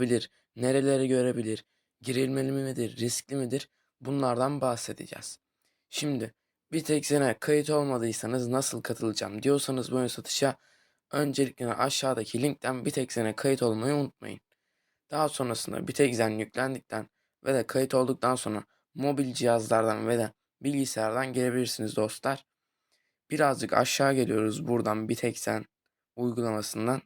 bilir, nereleri görebilir, girilmeli midir, riskli midir bunlardan bahsedeceğiz. Şimdi bir tek sene kayıt olmadıysanız nasıl katılacağım diyorsanız bu satışa öncelikle aşağıdaki linkten bir tek sene kayıt olmayı unutmayın. Daha sonrasında bir tek zen yüklendikten ve de kayıt olduktan sonra mobil cihazlardan ve de bilgisayardan gelebilirsiniz dostlar. Birazcık aşağı geliyoruz buradan bir tek sen uygulamasından.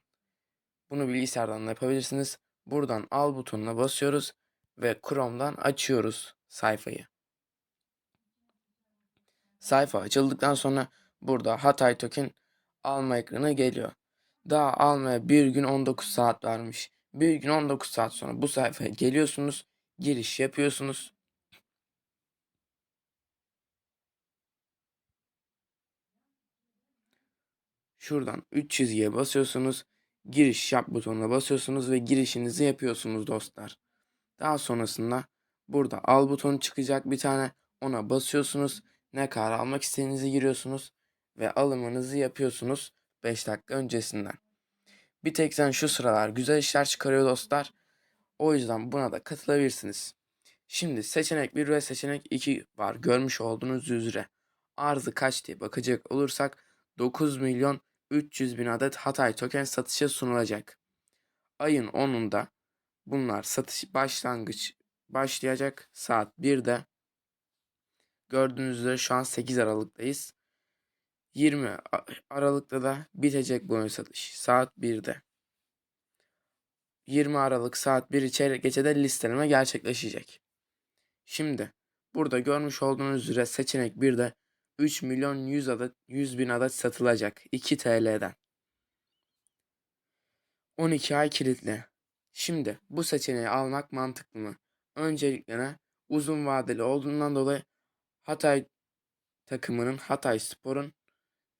Bunu bilgisayardan da yapabilirsiniz. Buradan al butonuna basıyoruz ve Chrome'dan açıyoruz sayfayı. Sayfa açıldıktan sonra burada Hatay Token alma ekranı geliyor. Daha almaya bir gün 19 saat vermiş. Bir gün 19 saat sonra bu sayfaya geliyorsunuz. Giriş yapıyorsunuz. Şuradan 3 çizgiye basıyorsunuz. Giriş yap butonuna basıyorsunuz ve girişinizi yapıyorsunuz dostlar. Daha sonrasında burada al butonu çıkacak bir tane. Ona basıyorsunuz. Ne kadar almak istediğinizi giriyorsunuz ve alımınızı yapıyorsunuz 5 dakika öncesinden. Bir tek sen şu sıralar güzel işler çıkarıyor dostlar. O yüzden buna da katılabilirsiniz. Şimdi seçenek 1 ve seçenek 2 var görmüş olduğunuz üzere. Arzı kaç diye bakacak olursak 9 milyon 300 bin adet Hatay token satışa sunulacak. Ayın 10'unda bunlar satış başlangıç başlayacak saat 1'de. Gördüğünüz üzere şu an 8 Aralık'tayız. 20 Aralık'ta da bitecek bu satış saat 1'de. 20 Aralık saat 1 çeyrek geçede listeleme gerçekleşecek. Şimdi burada görmüş olduğunuz üzere seçenek 1'de 3 milyon 100 adet 100 bin adet satılacak 2 TL'den. 12 ay kilitli. Şimdi bu seçeneği almak mantıklı mı? Öncelikle ne? Uzun vadeli olduğundan dolayı Hatay takımının Hatay Spor'un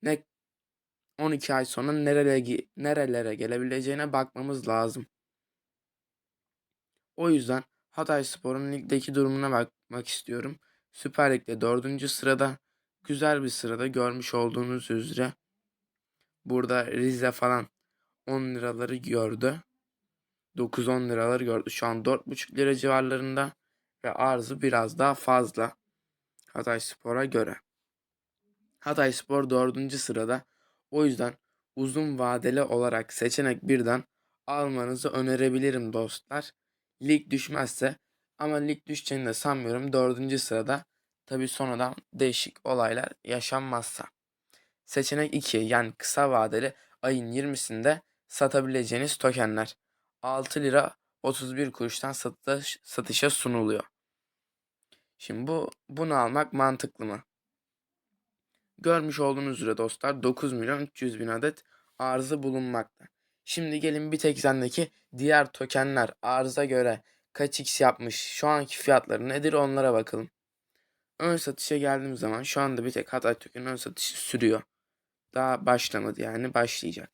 ne 12 ay sonra nerelere, nerelere gelebileceğine bakmamız lazım. O yüzden Hatay Spor'un ligdeki durumuna bakmak istiyorum. Süper Lig'de 4. sırada güzel bir sırada görmüş olduğunuz üzere. Burada Rize falan 10 liraları gördü. 9-10 liraları gördü. Şu an 4,5 lira civarlarında ve arzı biraz daha fazla Hatay Spor'a göre. Hatay Spor 4. sırada. O yüzden uzun vadeli olarak seçenek birden almanızı önerebilirim dostlar. Lig düşmezse ama lig düşeceğini de sanmıyorum. 4. sırada tabi sonradan değişik olaylar yaşanmazsa. Seçenek 2 yani kısa vadeli ayın 20'sinde satabileceğiniz tokenler. 6 lira 31 kuruştan satış, satışa sunuluyor. Şimdi bu bunu almak mantıklı mı? Görmüş olduğunuz üzere dostlar 9 milyon 300 bin adet arzı bulunmakta. Şimdi gelin bir tek zendeki diğer tokenler arıza göre kaç x yapmış şu anki fiyatları nedir onlara bakalım. Ön satışa geldiğim zaman şu anda bir tek Hatay token ön satışı sürüyor. Daha başlamadı yani başlayacak.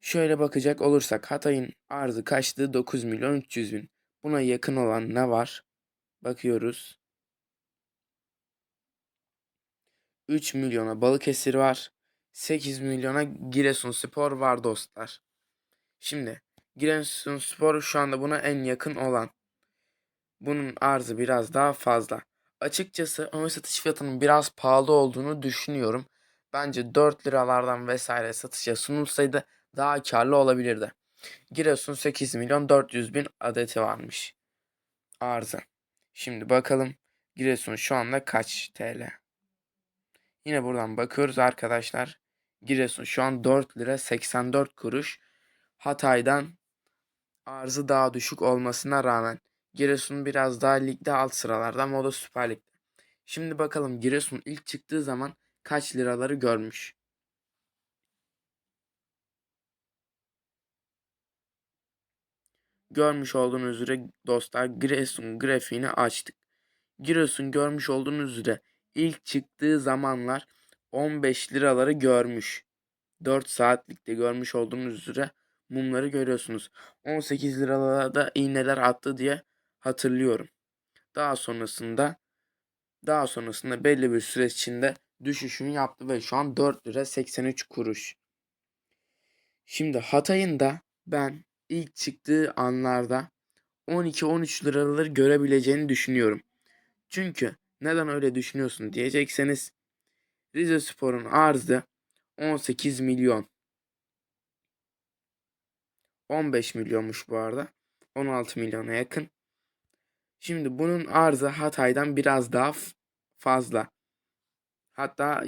Şöyle bakacak olursak Hatay'ın arzı kaçtı? 9 milyon 300 bin. Buna yakın olan ne var? Bakıyoruz. 3 milyona Balıkesir var. 8 milyona Giresunspor var dostlar. Şimdi Giresunspor şu anda buna en yakın olan. Bunun arzı biraz daha fazla. Açıkçası ön satış fiyatının biraz pahalı olduğunu düşünüyorum. Bence 4 liralardan vesaire satışa sunulsaydı daha karlı olabilirdi. Giresun 8 milyon 400 bin adeti varmış. Arzı. Şimdi bakalım Giresun şu anda kaç TL? Yine buradan bakıyoruz arkadaşlar. Giresun şu an 4 lira 84 kuruş. Hatay'dan arzı daha düşük olmasına rağmen Giresun biraz daha ligde alt sıralarda ama o da Süper Lig'de. Şimdi bakalım Giresun ilk çıktığı zaman kaç liraları görmüş. Görmüş olduğunuz üzere dostlar Giresun grafiğini açtık. Giresun görmüş olduğunuz üzere ilk çıktığı zamanlar 15 liraları görmüş. 4 saatlikte görmüş olduğunuz üzere mumları görüyorsunuz. 18 liralara da iğneler attı diye hatırlıyorum. Daha sonrasında daha sonrasında belli bir süre içinde düşüşünü yaptı ve şu an 4 lira 83 kuruş. Şimdi Hatay'ın da ben ilk çıktığı anlarda 12-13 liraları görebileceğini düşünüyorum. Çünkü neden öyle düşünüyorsun diyecekseniz Rize Spor'un arzı 18 milyon. 15 milyonmuş bu arada. 16 milyona yakın. Şimdi bunun arzı Hatay'dan biraz daha fazla. Hatta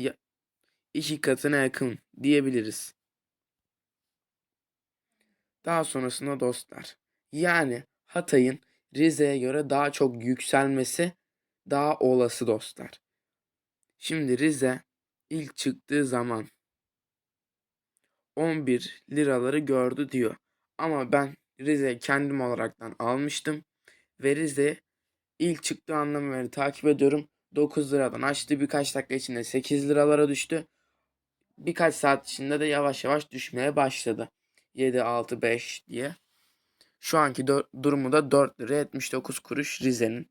iki katına yakın diyebiliriz. Daha sonrasında dostlar. Yani Hatay'ın Rize'ye göre daha çok yükselmesi daha olası dostlar. Şimdi Rize ilk çıktığı zaman 11 liraları gördü diyor. Ama ben Rize kendim olaraktan almıştım. Ve Rize ilk çıktığı andan beri takip ediyorum. 9 liradan açtı. Birkaç dakika içinde 8 liralara düştü. Birkaç saat içinde de yavaş yavaş düşmeye başladı. 7, 6, 5 diye. Şu anki durumu da 4 lira 79 kuruş Rize'nin.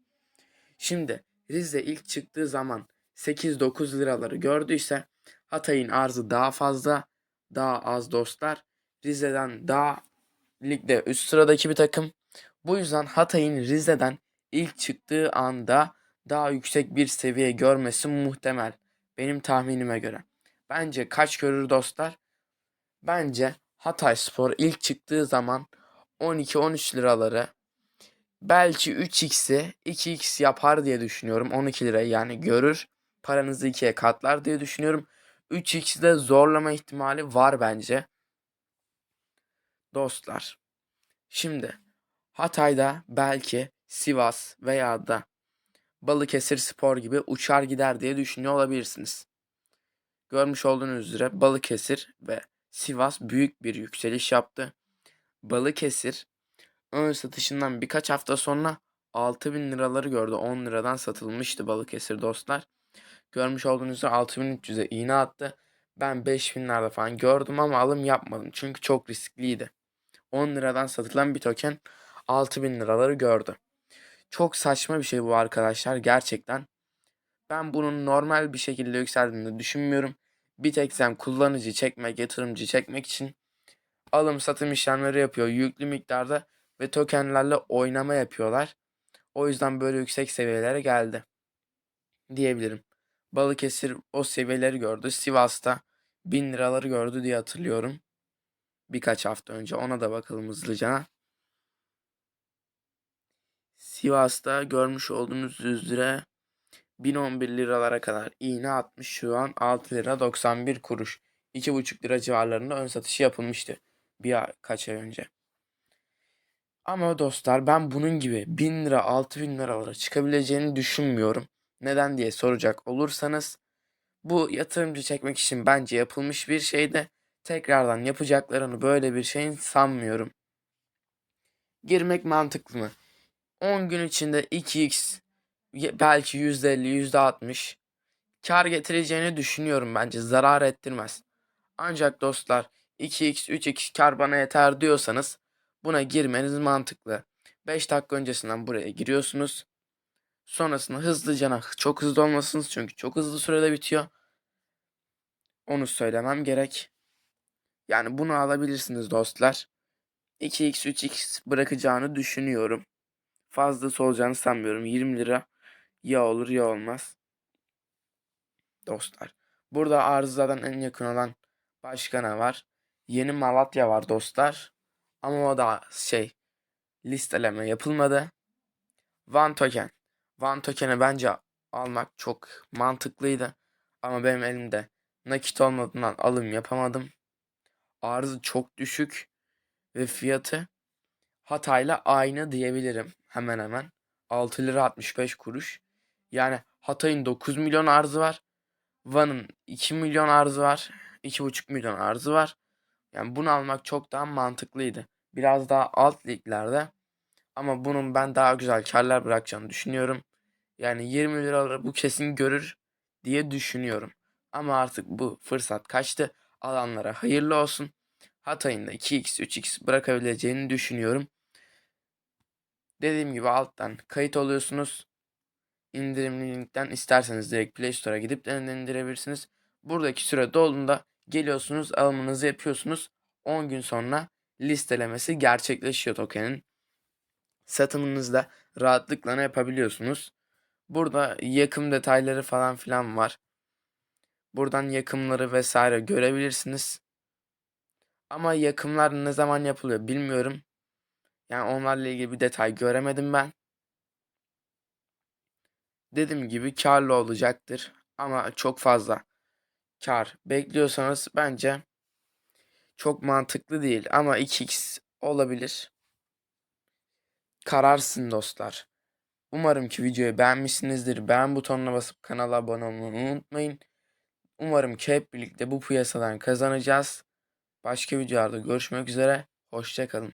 Şimdi Rize ilk çıktığı zaman 8-9 liraları gördüyse Hatay'ın arzı daha fazla, daha az dostlar. Rize'den daha ligde üst sıradaki bir takım. Bu yüzden Hatay'ın Rize'den ilk çıktığı anda daha yüksek bir seviye görmesi muhtemel. Benim tahminime göre. Bence kaç görür dostlar? Bence Hatay Spor ilk çıktığı zaman 12-13 liraları belki 3x'i 2x yapar diye düşünüyorum. 12 lirayı yani görür. Paranızı ikiye katlar diye düşünüyorum. 3x'i de zorlama ihtimali var bence. Dostlar. Şimdi Hatay'da belki Sivas veya da Balıkesir Spor gibi uçar gider diye düşünüyor olabilirsiniz. Görmüş olduğunuz üzere Balıkesir ve Sivas büyük bir yükseliş yaptı. Balıkesir ön satışından birkaç hafta sonra 6000 liraları gördü. 10 liradan satılmıştı Balıkesir dostlar. Görmüş olduğunuz üzere 6300'e iğne attı. Ben 5000'lerde falan gördüm ama alım yapmadım. Çünkü çok riskliydi. 10 liradan satılan bir token 6000 liraları gördü. Çok saçma bir şey bu arkadaşlar gerçekten. Ben bunun normal bir şekilde yükseldiğini düşünmüyorum. Bir tek sen kullanıcı çekmek, yatırımcı çekmek için alım satım işlemleri yapıyor yüklü miktarda ve tokenlerle oynama yapıyorlar. O yüzden böyle yüksek seviyelere geldi diyebilirim. Balıkesir o seviyeleri gördü. Sivas'ta 1000 liraları gördü diye hatırlıyorum. Birkaç hafta önce ona da bakalım hızlıca. Sivas'ta görmüş olduğunuz üzere 1011 liralara kadar iğne atmış şu an 6 lira 91 kuruş. 2,5 lira civarlarında ön satışı yapılmıştı bir ay, önce. Ama dostlar ben bunun gibi 1000 lira 6000 liralara çıkabileceğini düşünmüyorum. Neden diye soracak olursanız bu yatırımcı çekmek için bence yapılmış bir şeyde tekrardan yapacaklarını böyle bir şeyin sanmıyorum. Girmek mantıklı mı? 10 gün içinde 2x ye- belki %50 %60 kar getireceğini düşünüyorum bence zarar ettirmez. Ancak dostlar 2x 3x kar bana yeter diyorsanız buna girmeniz mantıklı. 5 dakika öncesinden buraya giriyorsunuz. Sonrasında hızlıca çok hızlı olmasınız çünkü çok hızlı sürede bitiyor. Onu söylemem gerek. Yani bunu alabilirsiniz dostlar. 2x 3x bırakacağını düşünüyorum. Fazlası olacağını sanmıyorum. 20 lira ya olur ya olmaz. Dostlar. Burada arızadan en yakın olan başka ne var? Yeni Malatya var dostlar. Ama o da şey listeleme yapılmadı. Van Token. Van Token'i bence almak çok mantıklıydı. Ama benim elimde nakit olmadığından alım yapamadım. Arzı çok düşük ve fiyatı Hatay'la aynı diyebilirim hemen hemen. 6 lira 65 kuruş. Yani Hatay'ın 9 milyon arzı var. Van'ın 2 milyon arzı var. 2,5 milyon arzı var. Yani bunu almak çok daha mantıklıydı. Biraz daha alt liglerde. Ama bunun ben daha güzel karlar bırakacağını düşünüyorum. Yani 20 liraları bu kesin görür diye düşünüyorum. Ama artık bu fırsat kaçtı. Alanlara hayırlı olsun. Hatay'ın da 2x 3x bırakabileceğini düşünüyorum. Dediğim gibi alttan kayıt oluyorsunuz. İndirimli linkten isterseniz direkt Play Store'a gidip de indirebilirsiniz. Buradaki süre dolduğunda geliyorsunuz alımınızı yapıyorsunuz. 10 gün sonra listelemesi gerçekleşiyor tokenin. Satımınızı da rahatlıkla yapabiliyorsunuz. Burada yakım detayları falan filan var. Buradan yakımları vesaire görebilirsiniz. Ama yakımlar ne zaman yapılıyor bilmiyorum. Yani onlarla ilgili bir detay göremedim ben. Dediğim gibi karlı olacaktır. Ama çok fazla kar bekliyorsanız bence çok mantıklı değil. Ama 2x olabilir. Kararsın dostlar. Umarım ki videoyu beğenmişsinizdir. Beğen butonuna basıp kanala abone olmayı unutmayın. Umarım ki hep birlikte bu piyasadan kazanacağız. Başka videolarda görüşmek üzere. Hoşçakalın.